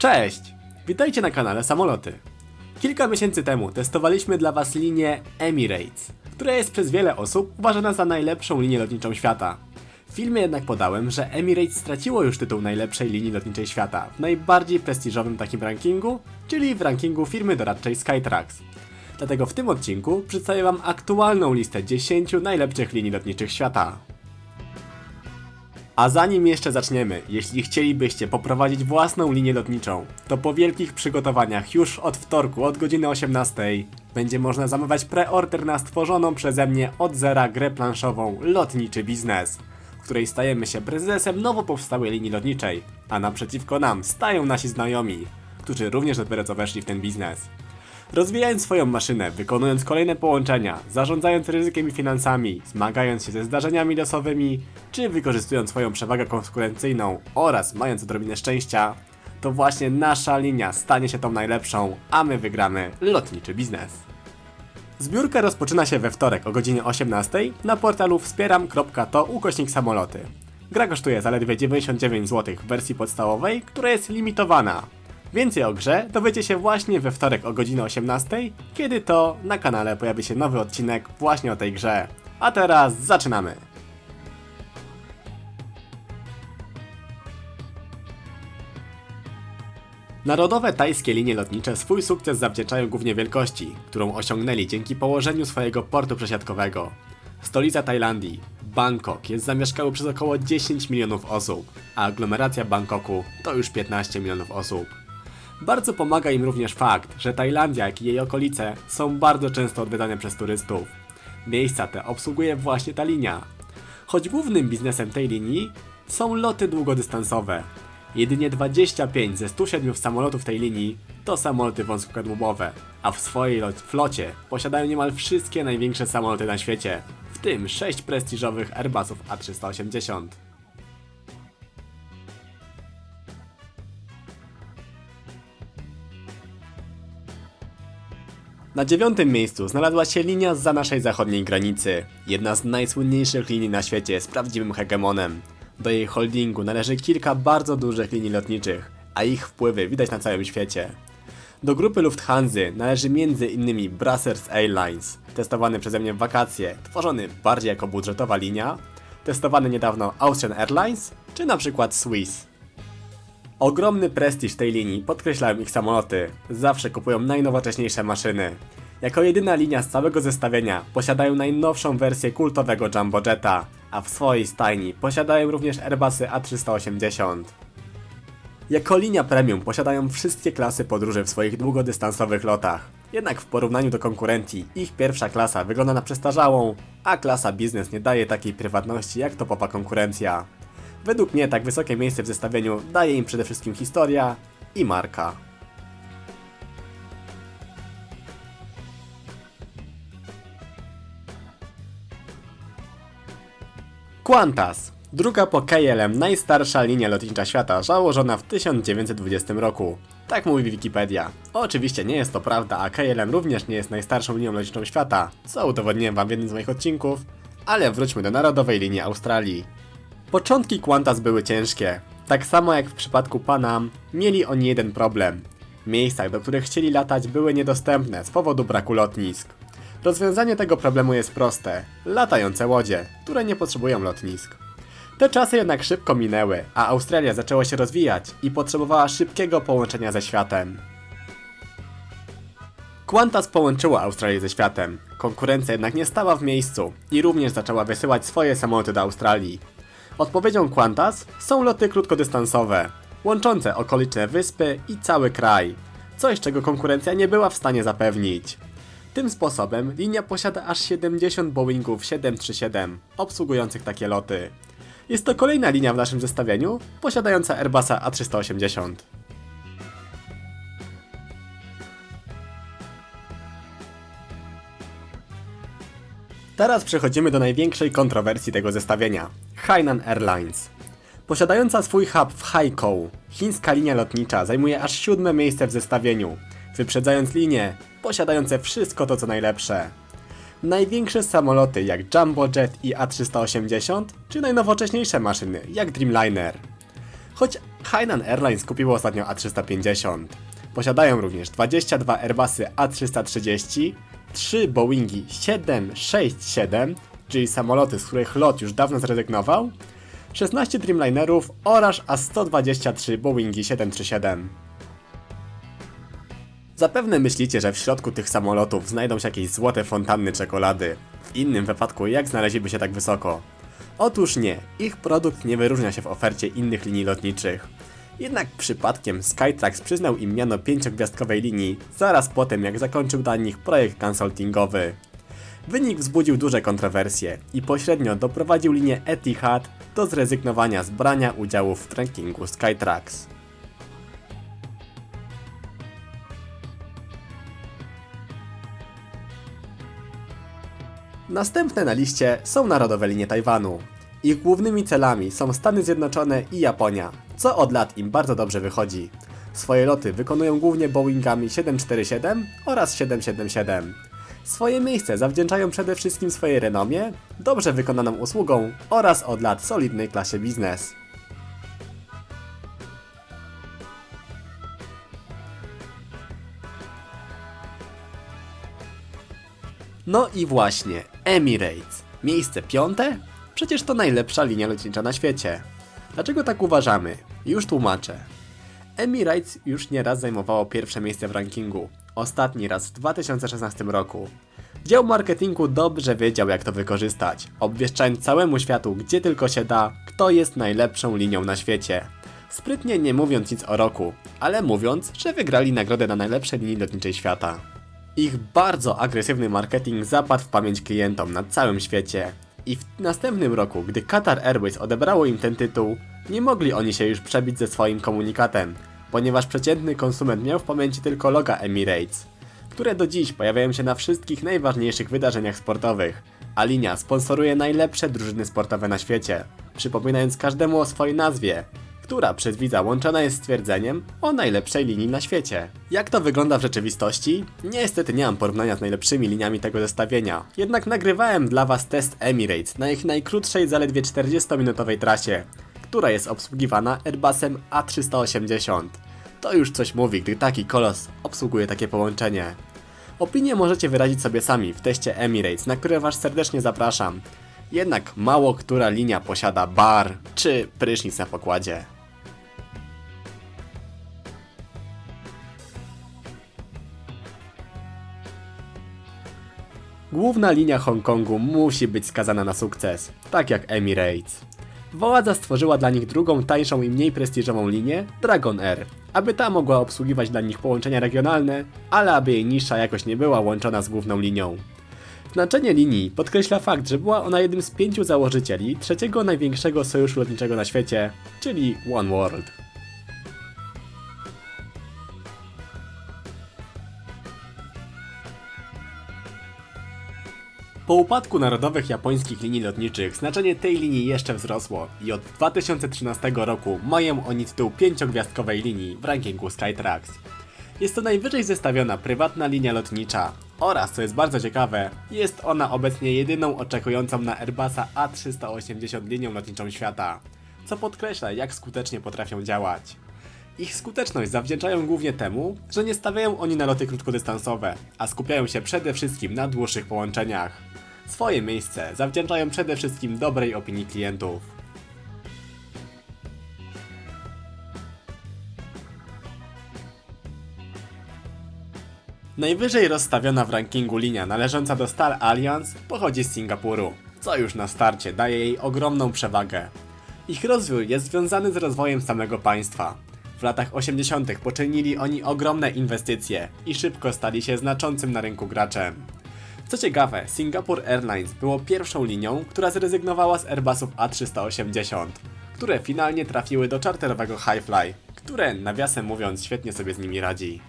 Cześć! Witajcie na kanale Samoloty. Kilka miesięcy temu testowaliśmy dla Was linię Emirates, która jest przez wiele osób uważana za najlepszą linię lotniczą świata. W filmie jednak podałem, że Emirates straciło już tytuł najlepszej linii lotniczej świata w najbardziej prestiżowym takim rankingu, czyli w rankingu firmy doradczej Skytrax. Dlatego w tym odcinku przedstawię Wam aktualną listę 10 najlepszych linii lotniczych świata. A zanim jeszcze zaczniemy, jeśli chcielibyście poprowadzić własną linię lotniczą, to po wielkich przygotowaniach już od wtorku od godziny 18 będzie można zamawiać preorder na stworzoną przeze mnie od zera grę planszową Lotniczy Biznes, w której stajemy się prezesem nowo powstałej linii lotniczej, a naprzeciwko nam stają nasi znajomi, którzy również dopiero co weszli w ten biznes. Rozwijając swoją maszynę, wykonując kolejne połączenia, zarządzając ryzykiem i finansami, zmagając się ze zdarzeniami losowymi, czy wykorzystując swoją przewagę konkurencyjną oraz mając odrobinę szczęścia, to właśnie nasza linia stanie się tą najlepszą, a my wygramy lotniczy biznes. Zbiórka rozpoczyna się we wtorek o godzinie 18 na portalu wspieram.to ukośnik samoloty. Gra kosztuje zaledwie 99 zł w wersji podstawowej, która jest limitowana. Więcej o grze dowiecie się właśnie we wtorek o godzinie 18, kiedy to na kanale pojawi się nowy odcinek właśnie o tej grze. A teraz zaczynamy! Narodowe tajskie linie lotnicze swój sukces zawdzięczają głównie wielkości, którą osiągnęli dzięki położeniu swojego portu przesiadkowego. Stolica Tajlandii, Bangkok jest zamieszkały przez około 10 milionów osób, a aglomeracja Bangkoku to już 15 milionów osób. Bardzo pomaga im również fakt, że Tajlandia jak i jej okolice są bardzo często odwiedzane przez turystów. Miejsca te obsługuje właśnie ta linia. Choć głównym biznesem tej linii są loty długodystansowe. Jedynie 25 ze 107 samolotów tej linii to samoloty wąskokadłubowe, a w swojej flocie posiadają niemal wszystkie największe samoloty na świecie, w tym 6 prestiżowych Airbusów A380. Na dziewiątym miejscu znalazła się linia za naszej zachodniej granicy. Jedna z najsłynniejszych linii na świecie z prawdziwym hegemonem. Do jej holdingu należy kilka bardzo dużych linii lotniczych, a ich wpływy widać na całym świecie. Do grupy Lufthansa należy m.in. Brussels Airlines, testowany przeze mnie w wakacje, tworzony bardziej jako budżetowa linia, testowany niedawno Austrian Airlines, czy na przykład Swiss. Ogromny prestiż tej linii podkreślają ich samoloty. Zawsze kupują najnowocześniejsze maszyny. Jako jedyna linia z całego zestawienia posiadają najnowszą wersję kultowego Jumbo Jetta, a w swojej stajni posiadają również Airbusy A380. Jako linia premium posiadają wszystkie klasy podróży w swoich długodystansowych lotach. Jednak w porównaniu do konkurencji, ich pierwsza klasa wygląda na przestarzałą, a klasa biznes nie daje takiej prywatności jak topowa konkurencja. Według mnie tak wysokie miejsce w zestawieniu daje im przede wszystkim historia i marka. Qantas. Druga po KLM najstarsza linia lotnicza świata, założona w 1920 roku. Tak mówi Wikipedia. Oczywiście nie jest to prawda, a KLM również nie jest najstarszą linią lotniczą świata, co udowodniłem wam w jednym z moich odcinków, ale wróćmy do narodowej linii Australii. Początki Qantas były ciężkie. Tak samo jak w przypadku Panam, mieli oni jeden problem. Miejsca, do których chcieli latać, były niedostępne z powodu braku lotnisk. Rozwiązanie tego problemu jest proste: latające łodzie, które nie potrzebują lotnisk. Te czasy jednak szybko minęły, a Australia zaczęła się rozwijać i potrzebowała szybkiego połączenia ze światem. Qantas połączyła Australię ze światem. Konkurencja jednak nie stała w miejscu i również zaczęła wysyłać swoje samoloty do Australii. Odpowiedzią Qantas są loty krótkodystansowe, łączące okoliczne wyspy i cały kraj. Coś, czego konkurencja nie była w stanie zapewnić. Tym sposobem linia posiada aż 70 Boeingów 737 obsługujących takie loty. Jest to kolejna linia w naszym zestawieniu posiadająca Airbusa A380. Teraz przechodzimy do największej kontrowersji tego zestawienia Hainan Airlines. Posiadająca swój hub w Haikou, chińska linia lotnicza zajmuje aż siódme miejsce w zestawieniu, wyprzedzając linie posiadające wszystko to co najlepsze. Największe samoloty jak Jumbo Jet i A380, czy najnowocześniejsze maszyny jak Dreamliner. Choć Hainan Airlines kupiło ostatnio A350. Posiadają również 22 Airbusy A330, 3 Boeingi 767, czyli samoloty, z których lot już dawno zrezygnował, 16 Dreamlinerów oraz aż 123 Boeingi 737. Zapewne myślicie, że w środku tych samolotów znajdą się jakieś złote fontanny czekolady. W innym wypadku jak znaleźliby się tak wysoko? Otóż nie, ich produkt nie wyróżnia się w ofercie innych linii lotniczych. Jednak przypadkiem Skytrax przyznał im miano pięciogwiazdkowej linii, zaraz po tym jak zakończył dla nich projekt consultingowy. Wynik wzbudził duże kontrowersje i pośrednio doprowadził linię Etihad do zrezygnowania z brania udziału w rankingu Skytrax. Następne na liście są narodowe linie Tajwanu. Ich głównymi celami są Stany Zjednoczone i Japonia, co od lat im bardzo dobrze wychodzi. Swoje loty wykonują głównie Boeingami 747 oraz 777. Swoje miejsce zawdzięczają przede wszystkim swojej renomie, dobrze wykonaną usługą oraz od lat solidnej klasie biznes. No i właśnie, Emirates. Miejsce piąte? Przecież to najlepsza linia lotnicza na świecie. Dlaczego tak uważamy? Już tłumaczę. Emirates już nieraz zajmowało pierwsze miejsce w rankingu. Ostatni raz w 2016 roku. Dział marketingu dobrze wiedział jak to wykorzystać, obwieszczając całemu światu, gdzie tylko się da, kto jest najlepszą linią na świecie. Sprytnie nie mówiąc nic o roku, ale mówiąc, że wygrali nagrodę na najlepszej linii lotniczej świata. Ich bardzo agresywny marketing zapadł w pamięć klientom na całym świecie. I w następnym roku, gdy Qatar Airways odebrało im ten tytuł, nie mogli oni się już przebić ze swoim komunikatem, ponieważ przeciętny konsument miał w pamięci tylko loga Emirates, które do dziś pojawiają się na wszystkich najważniejszych wydarzeniach sportowych, a linia sponsoruje najlepsze drużyny sportowe na świecie, przypominając każdemu o swojej nazwie, która przez widza łączona jest stwierdzeniem o najlepszej linii na świecie. Jak to wygląda w rzeczywistości? Niestety nie mam porównania z najlepszymi liniami tego zestawienia, jednak nagrywałem dla Was test Emirates na ich najkrótszej zaledwie 40-minutowej trasie, która jest obsługiwana Airbusem A380. To już coś mówi, gdy taki kolos obsługuje takie połączenie. Opinie możecie wyrazić sobie sami w teście Emirates, na które Was serdecznie zapraszam. Jednak mało która linia posiada bar czy prysznic na pokładzie. Główna linia Hongkongu musi być skazana na sukces, tak jak Emirates. Władza stworzyła dla nich drugą, tańszą i mniej prestiżową linię, Dragon Air, aby ta mogła obsługiwać dla nich połączenia regionalne, ale aby jej niższa jakoś nie była łączona z główną linią. Znaczenie linii podkreśla fakt, że była ona jednym z pięciu założycieli trzeciego największego sojuszu lotniczego na świecie, czyli One World. Po upadku narodowych japońskich linii lotniczych znaczenie tej linii jeszcze wzrosło i od 2013 roku mają oni tytuł pięciogwiazdkowej linii w rankingu Skytrax. Jest to najwyżej zestawiona prywatna linia lotnicza oraz, co jest bardzo ciekawe, jest ona obecnie jedyną oczekującą na Airbusa A380 linią lotniczą świata, co podkreśla jak skutecznie potrafią działać. Ich skuteczność zawdzięczają głównie temu, że nie stawiają oni na loty krótkodystansowe, a skupiają się przede wszystkim na dłuższych połączeniach. Swoje miejsce zawdzięczają przede wszystkim dobrej opinii klientów. Najwyżej rozstawiona w rankingu linia należąca do Star Alliance pochodzi z Singapuru, co już na starcie daje jej ogromną przewagę. Ich rozwój jest związany z rozwojem samego państwa. W latach 80. poczynili oni ogromne inwestycje i szybko stali się znaczącym na rynku graczem. Co ciekawe, Singapore Airlines było pierwszą linią, która zrezygnowała z Airbusów A380, które finalnie trafiły do czarterowego Highfly, które, nawiasem mówiąc, świetnie sobie z nimi radzi.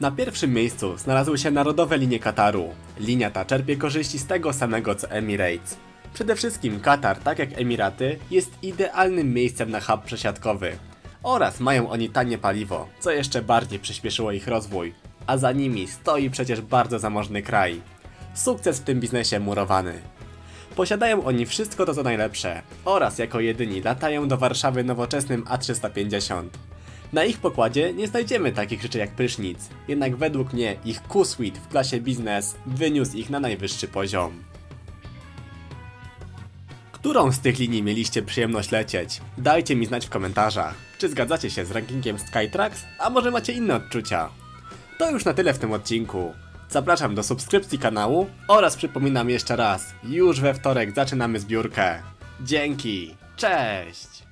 Na pierwszym miejscu znalazły się narodowe linie Kataru. Linia ta czerpie korzyści z tego samego co Emirates. Przede wszystkim Katar, tak jak Emiraty, jest idealnym miejscem na hub przesiadkowy. Oraz mają oni tanie paliwo, co jeszcze bardziej przyspieszyło ich rozwój. A za nimi stoi przecież bardzo zamożny kraj. Sukces w tym biznesie murowany. Posiadają oni wszystko to co najlepsze oraz jako jedyni latają do Warszawy nowoczesnym A350. Na ich pokładzie nie znajdziemy takich rzeczy jak prysznic, jednak według mnie ich Q-Suite w klasie biznes wyniósł ich na najwyższy poziom. Którą z tych linii mieliście przyjemność lecieć? Dajcie mi znać w komentarzach. Czy zgadzacie się z rankingiem Skytrax, a może macie inne odczucia? To już na tyle w tym odcinku. Zapraszam do subskrypcji kanału oraz przypominam jeszcze raz, już we wtorek zaczynamy zbiórkę. Dzięki, cześć!